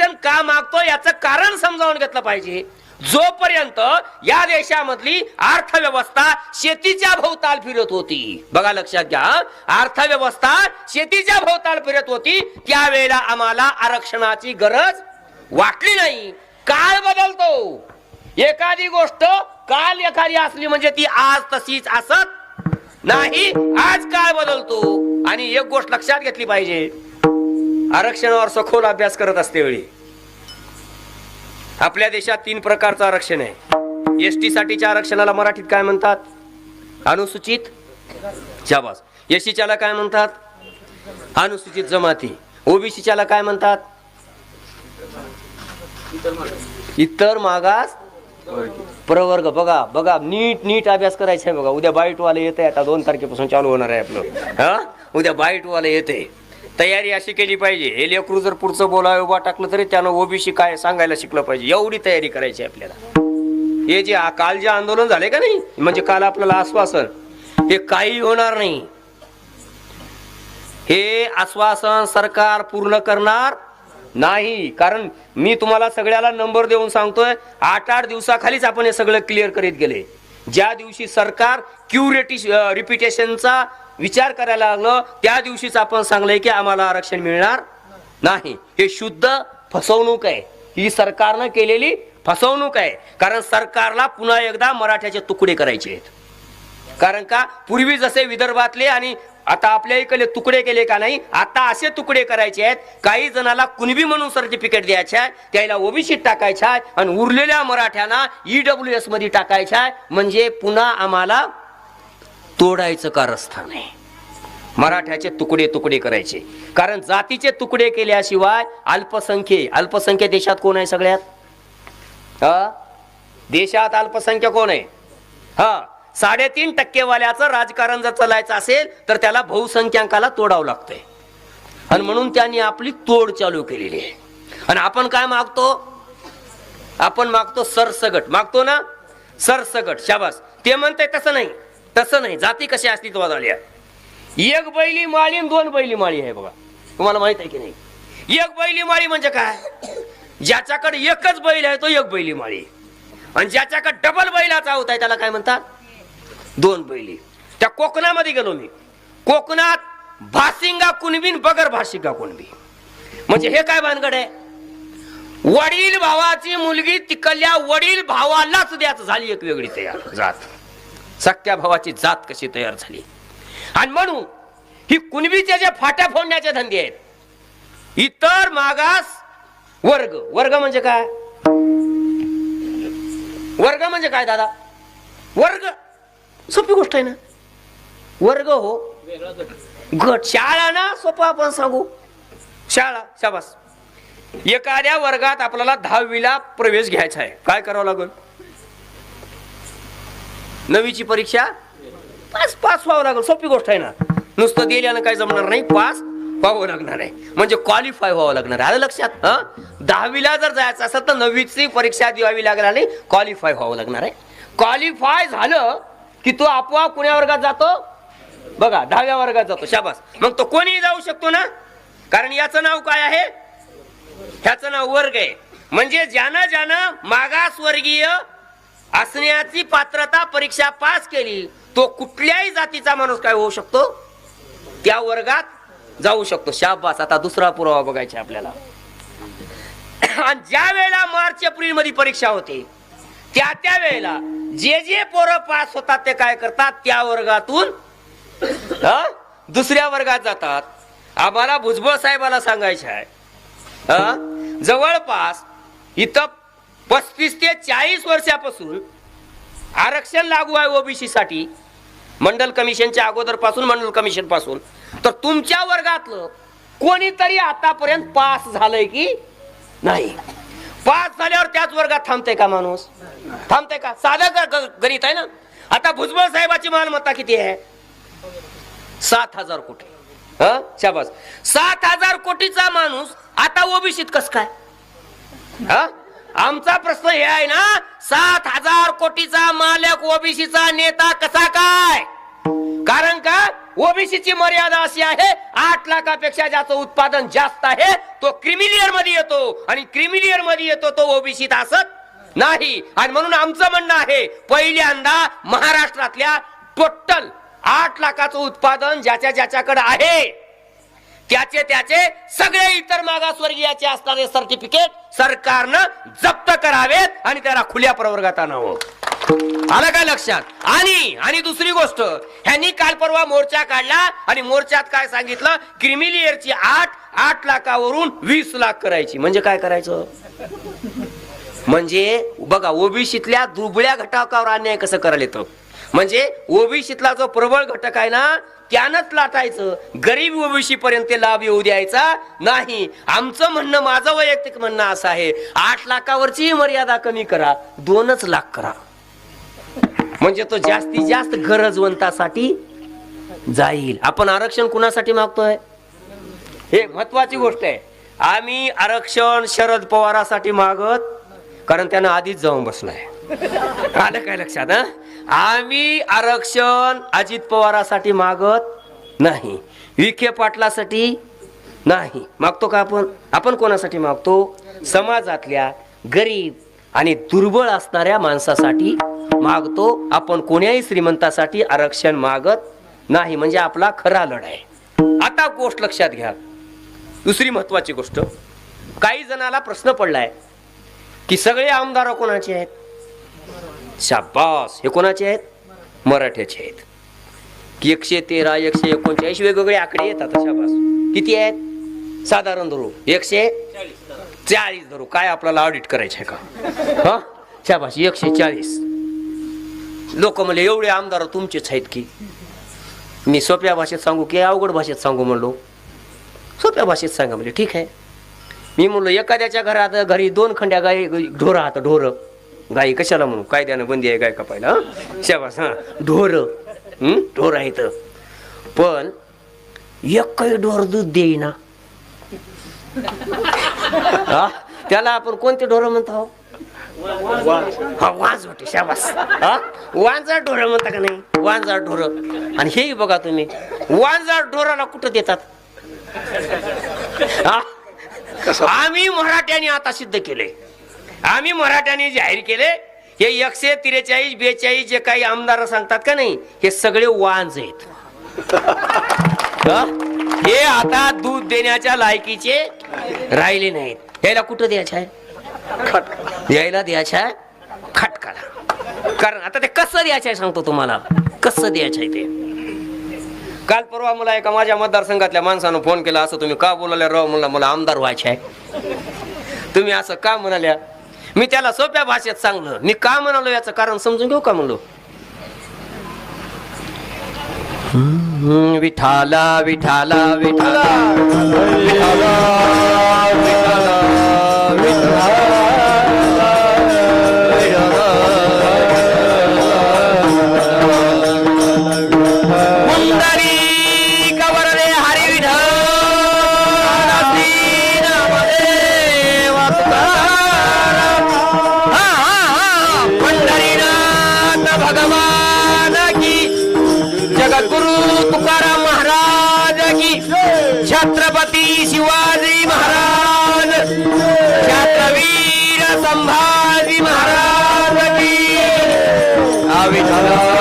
आरक्षण का मागतो याचं कारण समजावून घेतलं पाहिजे. जोपर्यंत या देशामधली अर्थव्यवस्था शेतीच्या भोवताल फिरत होती. बघा लक्षात घ्या अर्थव्यवस्था शेतीच्या भोवताल फिरत होती त्यावेळेला आम्हाला आरक्षणाची गरज वाटली नाही. काळ बदलतो. एखादी गोष्ट काल एखादी असली म्हणजे ती आज तशीच असत नाही आज काळ बदलतो. आणि एक गोष्ट लक्षात घेतली पाहिजे आरक्षणावर सखोल अभ्यास करत असते वेळी. आपल्या देशात तीन प्रकारचं आरक्षण आहे. एस टी साठीच्या आरक्षणाला मराठीत काय म्हणतात? अनुसूचित शाबास. एसीच्याला काय म्हणतात? अनुसूचित जमाती. ओबीसीच्याला काय म्हणतात? इतर मागास प्रवर्ग. बघा बघा नीट नीट अभ्यास करायचा आहे बघा. उद्या बाईटवाले येते आता दोन तारखेपासून चालू होणार आहे आपलं. हा? उद्या बाईटवाले येते तयारी अशी केली पाहिजे. हे लेकरू जर पुढचं बोलावे उभा टाकलं तरी त्यानं ओबीसी काय सांगायला शिकलं पाहिजे. एवढी तयारी करायची आहे आपल्याला. हे जे काल जे आंदोलन झाले का नाही? म्हणजे काल आपल्याला आश्वासन. हे काही होणार नाही. हे आश्वासन सरकार पूर्ण करणार नाही. कारण मी तुम्हाला सगळ्याला नंबर देऊन सांगतोय आठ आठ दिवसाखालीच आपण हे सगळं क्लिअर करीत गेले. ज्या दिवशी सरकार क्युरेटी रिपिटेशनचा विचार करायला लागलो त्या दिवशीच आपण सांगलंय की आम्हाला आरक्षण मिळणार नाही. हे शुद्ध फसवणूक आहे. ही सरकारनं केलेली फसवणूक आहे. कारण सरकारला पुन्हा एकदा मराठ्याचे तुकडे करायचे आहेत. कारण का? पूर्वी जसे विदर्भातले आणि आता आपल्या इकडे तुकडे केले का नाही आता असे तुकडे करायचे आहेत. काही जणाला कुणबी म्हणून सर्टिफिकेट द्यायचे आहे त्याला ओबीसीत टाकायचं आहे आणि उरलेल्या मराठ्यांना ईडब्ल्यू एसमध्ये टाकायचं आहे. म्हणजे पुन्हा आम्हाला तोडायचं कारस्थान आहे. मराठ्याचे तुकडे तुकडे करायचे. कारण जातीचे तुकडे केल्याशिवाय अल्पसंख्ये अल्पसंख्य देशात कोण आहे सगळ्यात? हा? देशात अल्पसंख्य कोण आहे? हा? साडेतीन टक्केवाल्याचं राजकारण जर चालायचं असेल तर त्याला बहुसंख्याकाला तोडावं लागतंय. आणि म्हणून त्यांनी आपली तोड चालू केलेली आहे. आणि आपण काय मागतो? आपण मागतो सरसगट. मागतो ना? सरसगट. शाबास. ते म्हणते तसं नाही. तसं नाही. जाती कशी अस्तित्वात आल्या एक बैली माळी आणि दोन बैली माळी आहे बघा. तुम्हाला माहीत आहे की नाही? एक बैली माळी म्हणजे काय? ज्याच्याकडे एकच बैल आहे तो एक बैली माळी. आणि ज्याच्याकडे डबल बैलाचा होत आहे त्याला काय म्हणतात? दोन बैली. त्या कोकणामध्ये गेलो मी. कोकणात भासिंगा कुणबीन बगर भासिंगा कुणबी. म्हणजे हे काय भानगड आहे? वडील भावाची मुलगी तिकडल्या वडील भावालाच द्याच झाली एक वेगळी तयार. जात. सख्या भावाची जात कशी तयार झाली? आणि म्हणून ही कुणबीच्या ज्या फाट्या फोडण्याचे धंदे आहेत इतर मागास वर्ग. वर्ग म्हणजे काय? वर्ग म्हणजे काय दादा? वर्ग. सोपी गोष्ट आहे ना? वर्ग हो. गट शाळा ना सोपं आपण सांगू. शाळा शाबास. एखाद्या वर्गात आपल्याला दहावीला प्रवेश घ्यायचा आहे. काय करावं लागेल? नवीची परीक्षा? पास पास व्हावं लागेल. सोपी गोष्ट आहे ना. नुसतं दिल्यानं काय जमणार नाही पास व्हावं लागणार आहे. म्हणजे क्वालिफाय व्हावं लागणार आहे. आलं लक्षात? हा? दहावीला जर जायचं असेल तर नववीची परीक्षा द्यावी लागणार आणि क्वालिफाय व्हावं लागणार आहे. क्वालिफाय झालं की तो आपोआप कुण्या वर्गात जातो? बघा दहाव्या वर्गात जातो. शाबास. मग तो कोणीही जाऊ शकतो ना? कारण याचं नाव काय आहे? ह्याचं नाव वर्ग आहे. म्हणजे ज्यानं ज्यानं मागासवर्गीय असण्याची पात्रता परीक्षा पास केली तो कुठल्याही जातीचा माणूस काय होऊ शकतो? त्या वर्गात जाऊ शकतो. शाबास आता दुसरा पुरावा बघायचा आहे आपल्याला. आणि ज्या वेळेला मार्च एप्रिलमध्ये परीक्षा होते त्या त्या वेळेला जे जे पोरं पास होतात ते काय करतात? त्या वर्गातून दुसऱ्या वर्गात जातात. आम्हाला भुजबळ साहेबाला सांगायचे आहे. हा? जवळपास इथं पस्तीस ते चाळीस वर्षापासून आरक्षण लागू आहे ओबीसी साठी मंडल कमिशनच्या अगोदरपासून मंडल कमिशनपासून तर तुमच्या वर्गातलं कोणीतरी आतापर्यंत पास झालंय की नाही? पास झाल्यावर त्याच वर्गात थांबते का माणूस? थांबते का? साधं ग- गणित आहे ना? आता भुजबळ साहेबाची मालमत्ता किती आहे? सात हजार कोटी. हा? शाबास. सात हजार कोटीचा माणूस आता ओबीसीत कस काय? हा? आमचा प्रश्न हे आहे ना सात हजार कोटीचा मालक ओबीसीचा नेता कसा काय? कारण का ओबीसीची मर्यादा अशी आहे आठ लाखापेक्षा ज्याचं उत्पादन जास्त आहे तो क्रिमिलियरमध्ये येतो. आणि क्रिमिलियरमध्ये येतो तो ओबीसीत असत नाही. आणि म्हणून आमचं म्हणणं आहे पहिल्यांदा महाराष्ट्रातल्या टोटल आठ लाखाचं उत्पादन ज्याच्या ज्याच्याकडे आहे त्याचे त्याचे सगळे इतर मागासवर्गीयाचे असणारे सर्टिफिकेट सरकारनं जप्त करावेत आणि त्याला खुल्या प्रवर्गात आणावं. आलं काय लक्षात? आणि आणि दुसरी गोष्ट ह्यांनी काल परवा मोर्चा काढला आणि मोर्चात काय सांगितलं? क्रिमिलियरची आठ आठ लाखावरून वीस लाख करायची. म्हणजे काय करायचं? म्हणजे बघा ओबीसीतल्या दुबळ्या घटकावर अन्याय कसं करायला येतं? म्हणजे ओबीसीतला जो प्रबळ घटक आहे ना त्यानंच लाटायचं. गरीब ओबीसी पर्यंत लाभ येऊ द्यायचा नाही. आमचं म्हणणं माझं वैयक्तिक म्हणणं असं आहे. आठ लाखावरची मर्यादा कमी करा. दोनच लाख करा. म्हणजे तो जास्तीत जास्त गरजवंतासाठी जाईल. आपण आरक्षण कुणासाठी मागतोय? हे महत्वाची गोष्ट आहे. आम्ही आरक्षण शरद पवारासाठी मागत कारण त्यानं आधीच जाऊन बसलाय. आलं काय लक्षात हा? आम्ही आरक्षण अजित पवारासाठी मागत नाही. विखे पाटलासाठी नाही. मागतो का आपण? आपण कोणासाठी मागतो? समाजातल्या गरीब आणि दुर्बळ असणाऱ्या माणसासाठी मागतो. आपण कोण्याही श्रीमंतासाठी आरक्षण मागत नाही. म्हणजे आपला खरा लढाई. आता गोष्ट लक्षात घ्या. दुसरी महत्वाची गोष्ट. काही जणाला प्रश्न पडलाय की सगळे आमदार कोणाचे आहेत? शाबास. हे कोणाचे आहेत? मराठ्याचे आहेत. की एकशे तेरा एकशे एकोणचाळीस वेगवेगळे आकडे येतात शाबास किती आहेत? साधारण धरू. एकशे चाळीस धरू. काय आपल्याला ऑडिट करायचे का? हा? शाबास एकशे चाळीस. लोक म्हणले एवढे आमदार तुमचेच आहेत की. मी सोप्या भाषेत सांगू की अवघड भाषेत सांगू म्हणलो. सोप्या भाषेत सांगा म्हणजे ठीक आहे. मी म्हणलो एखाद्याच्या घरात घरी दोन खंड्या गाई ढोर आहात ढोरं. गाई कशाला म्हणू? कायद्यानं बंदी आहे गाय कापायला? शाबास हा. ढोर? ढोर आहेत. पण एक काही ढोर दूध देईना. हा? त्याला आपण कोणते ढोर म्हणतो? हा वाज वाटे शाबास. हा? वांजा ढोर म्हणता का नाही? वांजा ढोर. आणि हेही बघा तुम्ही वांजा ढोराला कुठं देतात? हा? आम्ही मराठ्यांनी आता सिद्ध केले आम्ही मराठ्यांनी जाहीर केले हे एकशे त्रेचाळीस बेचाळीस जे काही आमदार सांगतात का नाही हे सगळे वांज आहेत. हे? आता दूध देण्याच्या लायकीचे राहिले नाहीत. यायला कुठं द्यायचं आहे? यायला द्यायचं आहे? खटकाला. कारण आता ते कसं द्यायचं आहे सांगतो तुम्हाला. कसं द्यायचं आहे ते? काल परवा मला एका माझ्या मतदारसंघातल्या माणसानं फोन केला असं तुम्ही का बोलायला राव म्हणला मला आमदार व्हायचे आहे. तुम्ही असं का म्हणाल्या? मी त्याला सोप्या भाषेत सांगलं. मी का म्हणालो याचं कारण समजून घेऊ का म्हणलो? विठाला विठाला. विठाला विठाला विठाला. भगवान की जगद्गुरु तुकाराम महाराज की छत्रपति शिवाजी महाराज। छत्रवीर संभाजी महाराज की विठ्ठला